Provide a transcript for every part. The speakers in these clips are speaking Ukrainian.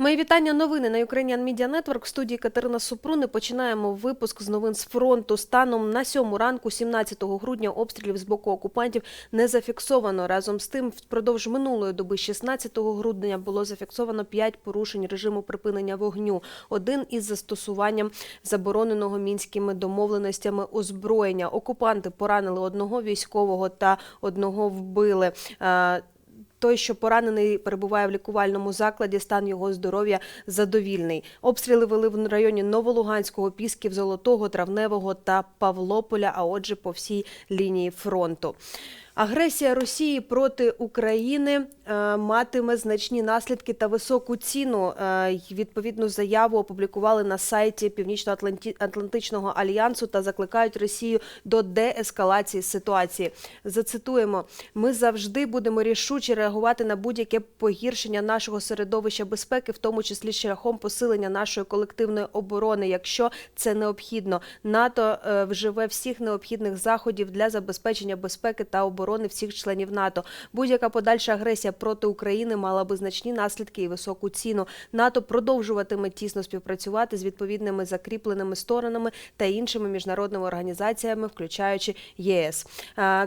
Мої вітання. Новини на Ukrainian Media Network. В студії Катерина Супруни. Починаємо випуск з новин з фронту. Станом на сьому ранку, 17 грудня, обстрілів з боку окупантів не зафіксовано. Разом з тим, впродовж минулої доби, 16 грудня, було зафіксовано 5 порушень режиму припинення вогню. Один із застосуванням забороненого мінськими домовленостями озброєння. Окупанти поранили одного військового та одного вбили. Той, що поранений, перебуває в лікувальному закладі, стан його здоров'я задовільний. Обстріли вели в районі Новолуганського, Пісків, Золотого, Травневого та Павлополя, а отже, по всій лінії фронту. Агресія Росії проти України е, матиме значні наслідки та високу ціну. Е, відповідну заяву опублікували на сайті Північно-Атлантичного альянсу та закликають Росію до деескалації ситуації. Зацитуємо: ми завжди будемо рішуче реагувати на будь-яке погіршення нашого середовища безпеки, в тому числі шляхом посилення нашої колективної оборони, якщо це необхідно. НАТО е, вживе всіх необхідних заходів для забезпечення безпеки та оборони всіх членів НАТО. Будь-яка подальша агресія проти України мала би значні наслідки і високу ціну. НАТО продовжуватиме тісно співпрацювати з відповідними закріпленими сторонами та іншими міжнародними організаціями, включаючи ЄС.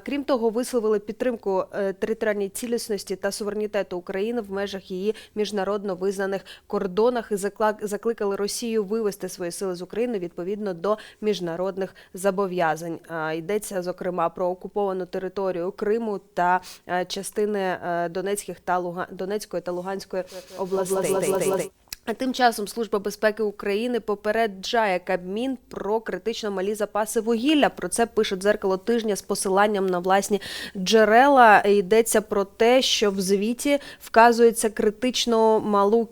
Крім того, висловили підтримку е, територіальній цілісності та суверенітету України в межах її міжнародно визнаних кордонах і закликали Росію вивести свої сили з України відповідно до міжнародних зобов'язань. А, Йдеться зокрема про окуповану територію Криму та е, частини е, Донецьких та Луга... Донецької та Луганської областей. А тим часом Служба безпеки України попереджає Кабмін про критично малі запаси вугілля. Про це пише дзеркало тижня з посиланням на власні джерела. Йдеться про те, що в звіті вказується критично малу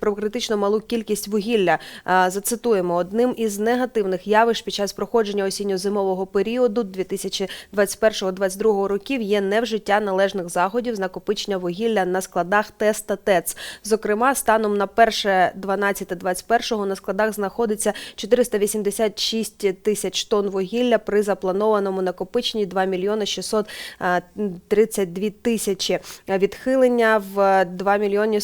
про критично малу кількість вугілля. Зацитуємо одним із негативних явищ під час проходження осінньо-зимового періоду 2021-2022 років є невжиття належних заходів з накопичення вугілля на складах ТЕС та ТЕЦ. Зокрема, станом на перше 12-21 на складах знаходиться 486 тисяч тонн вугілля при запланованому накопиченні 2 мільйони 632 тисячі. Відхилення в 2 мільйони,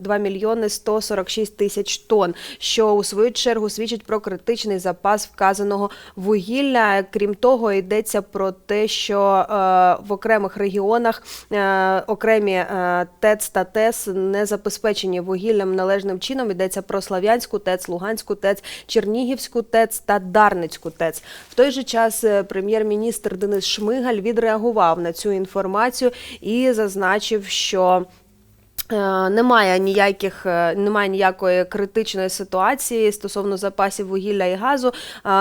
2 мільйони 146 тисяч тонн, що у свою чергу свідчить про критичний запас вказаного вугілля. Крім того, йдеться про те, що е, в окремих регіонах е, окремі е, ТЕЦ та ТЕС не забезпечені вугіллям належним чином. Йдеться про Слав'янську ТЕЦ, Луганську ТЕЦ, Чернігівську ТЕЦ та Дарницьку ТЕЦ. В той же час е, прем'єр-міністр Денис Шмигаль відреагував на цю інформацію і зазначив, що. Е, Немає ніяких, е, немає ніякої критичної ситуації стосовно запасів вугілля і газу.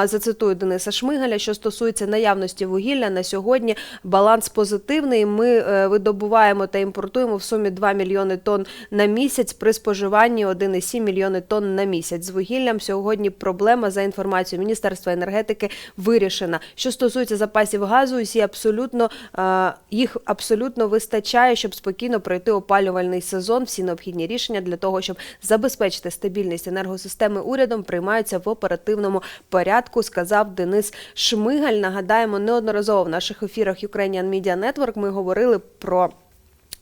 Зацитую Дениса Шмигаля, що стосується наявності вугілля на сьогодні. Баланс позитивний. Ми е, видобуваємо та імпортуємо в сумі 2 мільйони тонн на місяць при споживанні 1,7 мільйони тонн на місяць. З вугіллям сьогодні проблема за інформацією Міністерства енергетики вирішена. Що стосується запасів газу, усі абсолютно е, їх абсолютно вистачає, щоб спокійно пройти опалювальний сезон. Всі необхідні рішення для того, щоб забезпечити стабільність енергосистеми урядом, приймаються в оперативному порядку, сказав Денис Шмигаль. Нагадаємо, неодноразово в наших ефірах Ukrainian Media Network ми говорили про.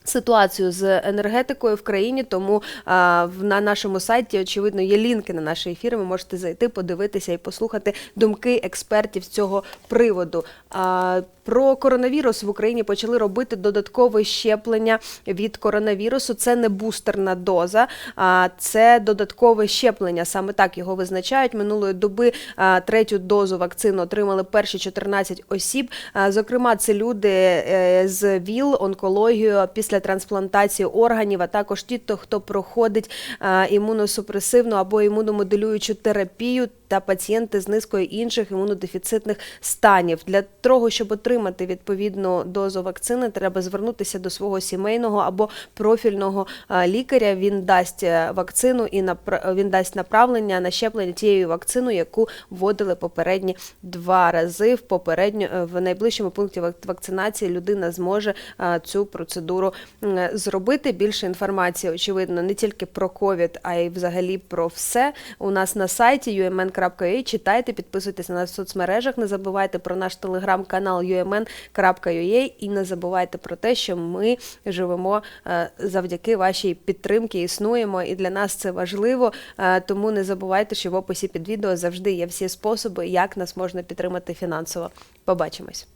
Ситуацію з енергетикою в країні, тому а, на нашому сайті очевидно є лінки на наші ефіри. Ви можете зайти, подивитися і послухати думки експертів з цього приводу. А, про коронавірус в Україні почали робити додаткове щеплення від коронавірусу. Це не бустерна доза, а це додаткове щеплення. Саме так його визначають. Минулої доби а, третю дозу вакцини отримали перші 14 осіб. А, Зокрема, це люди е, з ВІЛ, онкологію після трансплантації органів, а також ті, хто- проходить а, імуносупресивну або імуномоделюючу терапію. Та пацієнти з низкою інших імунодефіцитних станів для того, щоб отримати відповідну дозу вакцини, треба звернутися до свого сімейного або профільного лікаря. Він дасть е, вакцину і він дасть направлення на щеплення тією вакциною, яку вводили попередні два рази. В попередньо е, в найближчому пункті вак- вакцинації людина зможе цю процедуру зробити. Більше інформації, очевидно, не тільки про ковід, а й взагалі про все. У нас на сайті UMN umn.ua. Читайте, підписуйтесь на нас в соцмережах. Не забувайте про наш телеграм-канал umn.ua і не забувайте про те, що ми живемо е, завдяки вашій підтримці, існуємо, і для нас це важливо. Е, Тому не забувайте, що в описі під відео завжди є всі способи, як нас можна підтримати фінансово. Побачимось.